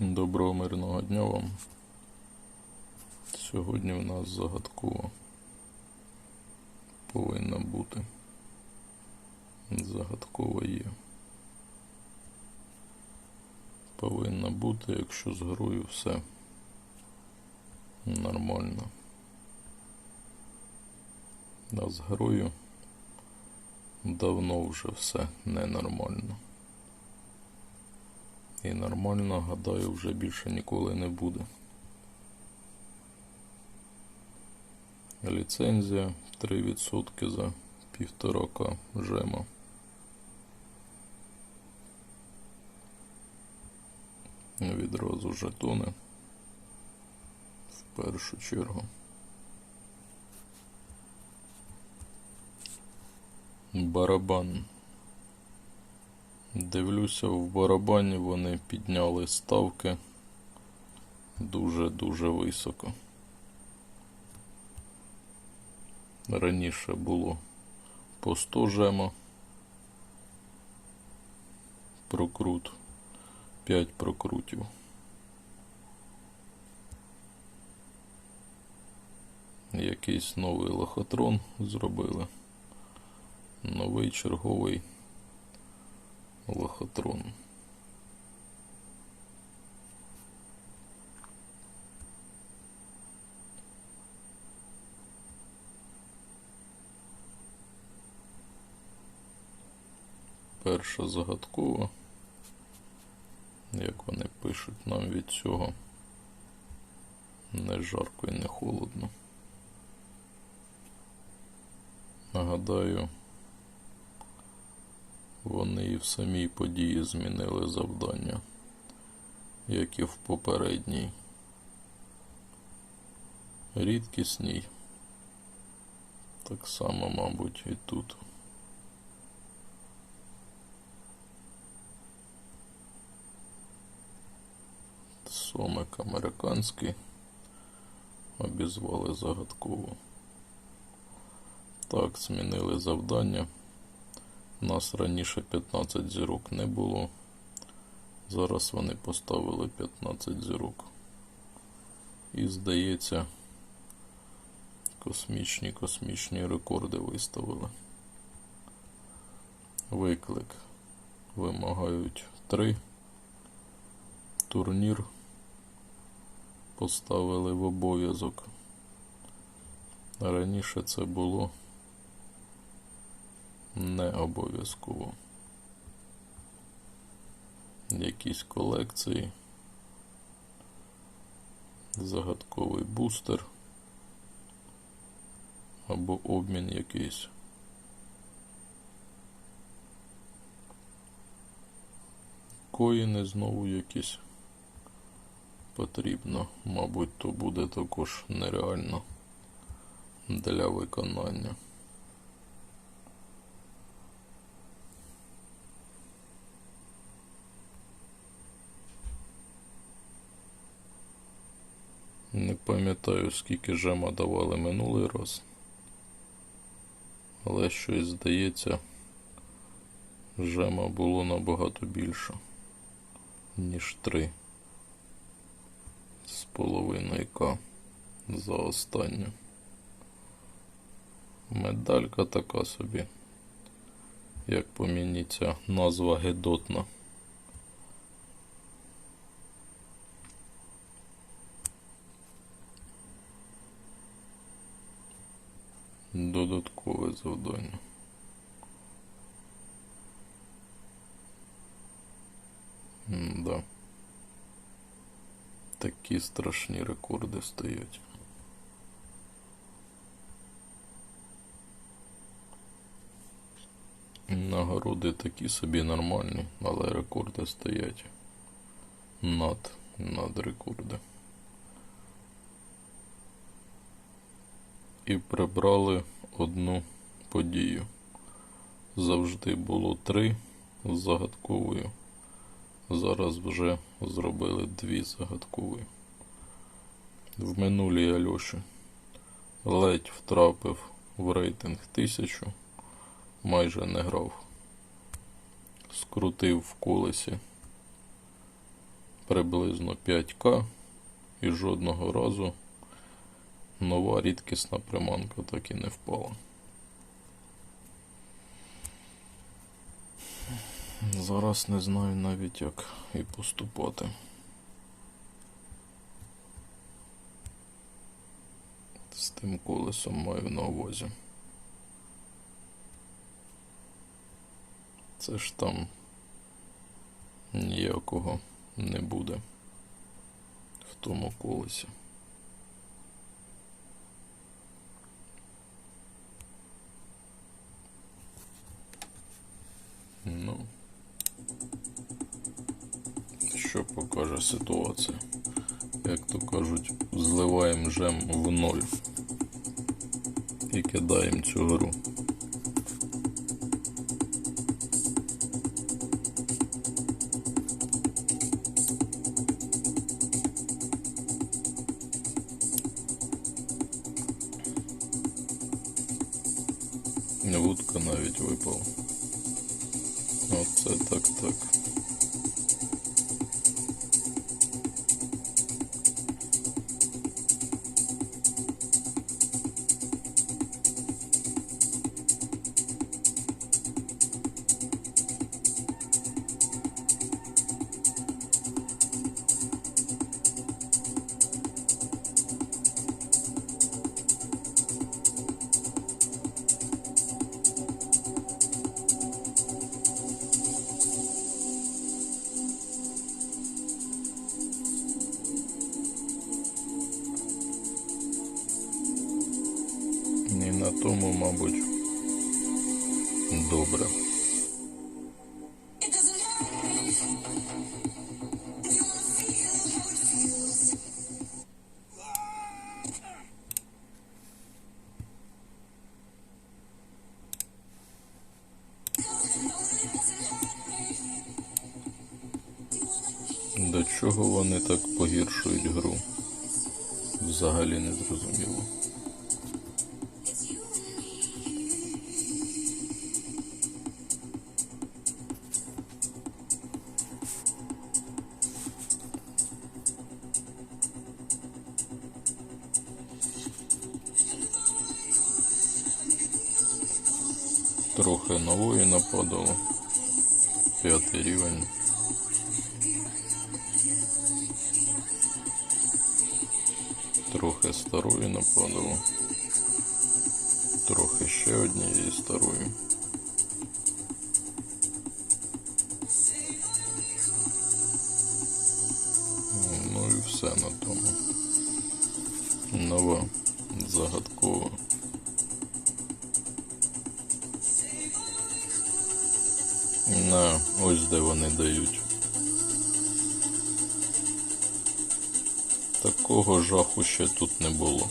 Доброго мирного дня вам. Сьогодні у нас загадково повинна бути. Загадкова є. Повинна бути, якщо з грою все нормально. А з грою давно вже все ненормально. І нормально, гадаю, вже більше ніколи не буде. Ліцензія 3% за півторака жема. Відразу жетони в першу чергу. Барабан. Дивлюся, в барабані вони підняли ставки дуже-дуже високо. Раніше було по 100 жема. Прокрут. 5 прокрутів. Якийсь новий лохотрон зробили. Новий черговий лохотрон. Перша загадкова, як вони пишуть нам від цього не жарко і не холодно. Нагадаю, вони і в самій події змінили завдання, як і в попередній. Рідкісній. Так само, мабуть, і тут. Сомик американський. Обізвали загадково. Так, змінили завдання. У нас раніше 15 зірок не було. Зараз вони поставили 15 зірок. І, здається, космічні космічні рекорди виставили. Виклик. Вимагають 3. Турнір поставили в обов'язок. Раніше це було не обов'язково. Якісь колекції, загадковий бустер або обмін якийсь. Коїни знову якісь потрібно, мабуть, то буде також нереально для виконання. Не пам'ятаю, скільки жема давали минулий раз, але щось здається, жема було набагато більше, ніж три з половиною К за останню. Медалька така собі, як по мені назва гедотна. Додаткове завдання. Да. Такі страшні рекорди стоять. Нагороди такі собі нормальні, але рекорди стоять над, над рекорди. І прибрали одну подію. Завжди було три з загадковою. Зараз вже зробили дві загадкові. В минулій Альоші ледь втрапив в рейтинг тисячу, майже не грав. Скрутив в колесі приблизно 5К і жодного разу нова рідкісна приманка так і не впала. Зараз не знаю навіть як і поступати. З тим колесом маю на увазі. Це ж там ніякого не буде в тому колесі. Ну, що покаже ситуація? Як то кажуть, зливаємо жем в ноль і кидаємо цю гру. Вудка навіть випала. Оце так так. Тому, мабуть, добре. До чого вони так погіршують гру? Взагалі не зрозуміло. П'ятий рівень. Трохи старої нападало. Трохи ще однієї старої. На, ось де вони дають. Такого жаху ще тут не було.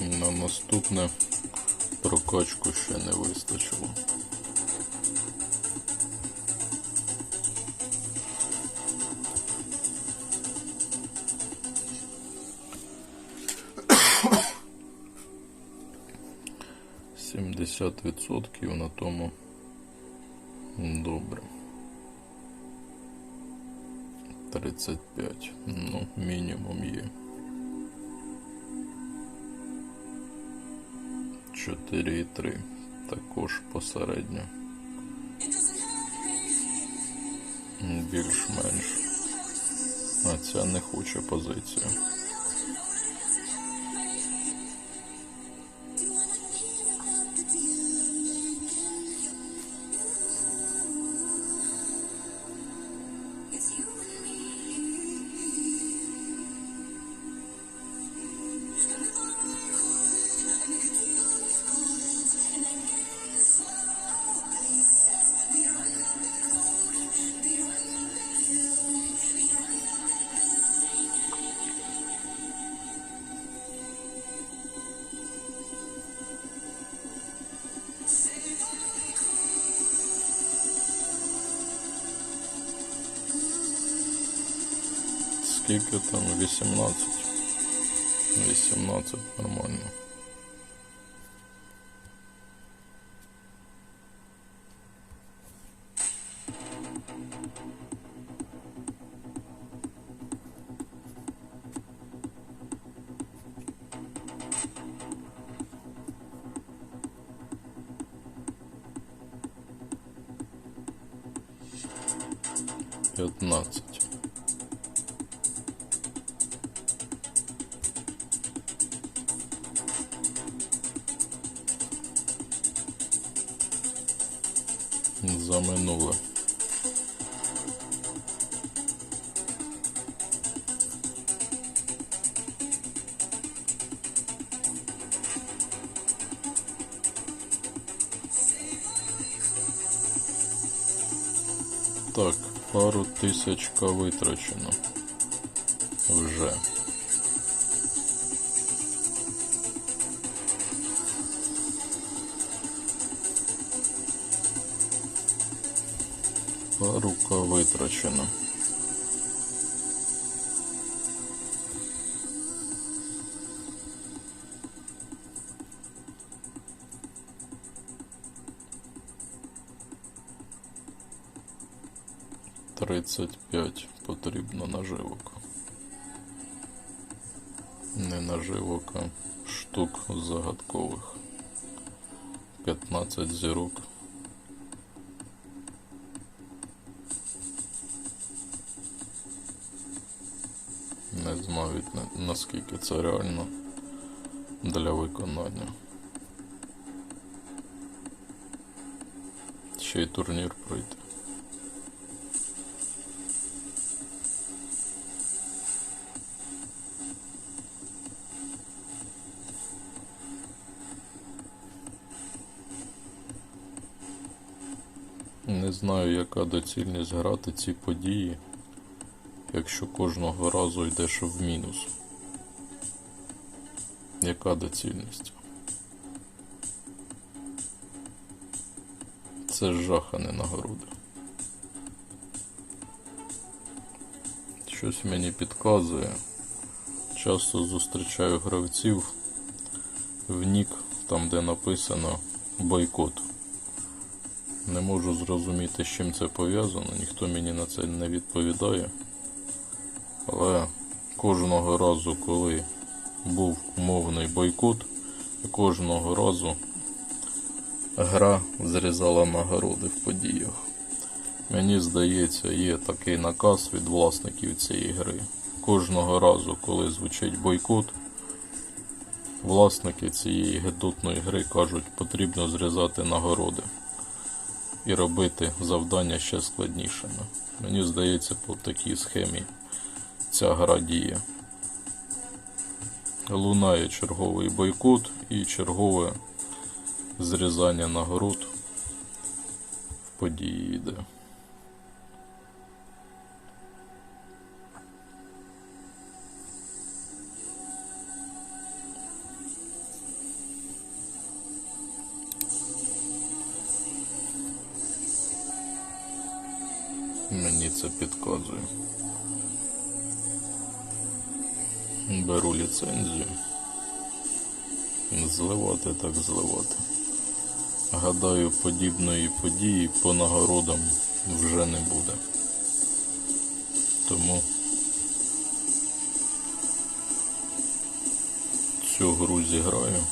На наступне прокачку ще не вистачило. Сімдесят відсотків на тому добре. Тридцять п'ять. Ну, мінімум є. 4,3. Також посередньо. Більш-менш. А ця не хоче позицію. Скільки там? 18. 18 нормально. Минуле. Так, пару тисячка витрачено. Вже. Парука витрачена. Тридцять п'ять потрібно наживок. Не наживок, а штук загадкових. П'ятнадцять зірок. Наскільки це реально для виконання. Ще й турнір пройти. Не знаю, яка доцільність грати ці події, якщо кожного разу йдеш в мінус. Яка доцільність? Це жах, а не нагороди. Щось мені підказує. Часто зустрічаю гравців в нік, там де написано бойкот. Не можу зрозуміти, з чим це пов'язано, ніхто мені на це не відповідає. Але кожного разу, коли був умовний бойкот, кожного разу гра зрізала нагороди в подіях. Мені здається, є такий наказ від власників цієї гри. Кожного разу, коли звучить бойкот, власники цієї гидотної гри кажуть, потрібно зрізати нагороди і робити завдання ще складнішими. Мені здається, по такій схемі ця гра діє. Лунає черговий бойкот і чергове зрізання нагород в події йде. Мені це підказує. Беру ліцензію. Зливати так зливати. Гадаю, подібної події по нагородам вже не буде. Тому цю гру зіграю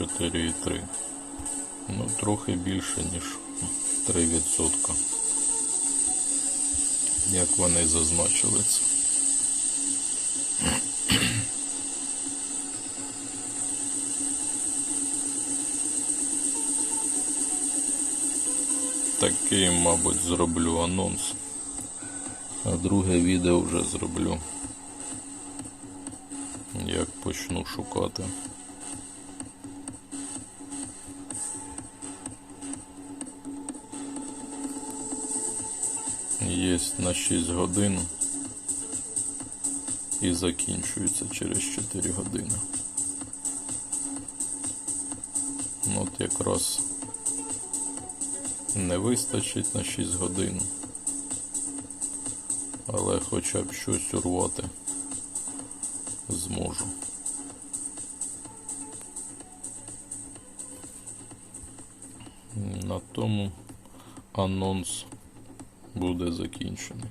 4,3. Ну, трохи більше, ніж 3%. Як вони зазначили це. Такий, мабуть, зроблю анонс. А друге відео вже зроблю. Як почну шукати. Є на 6 годин і закінчується через 4 години. Ну, От якраз не вистачить на 6 годин. Але хоча б щось урвати зможу. На тому анонс буде закінчений.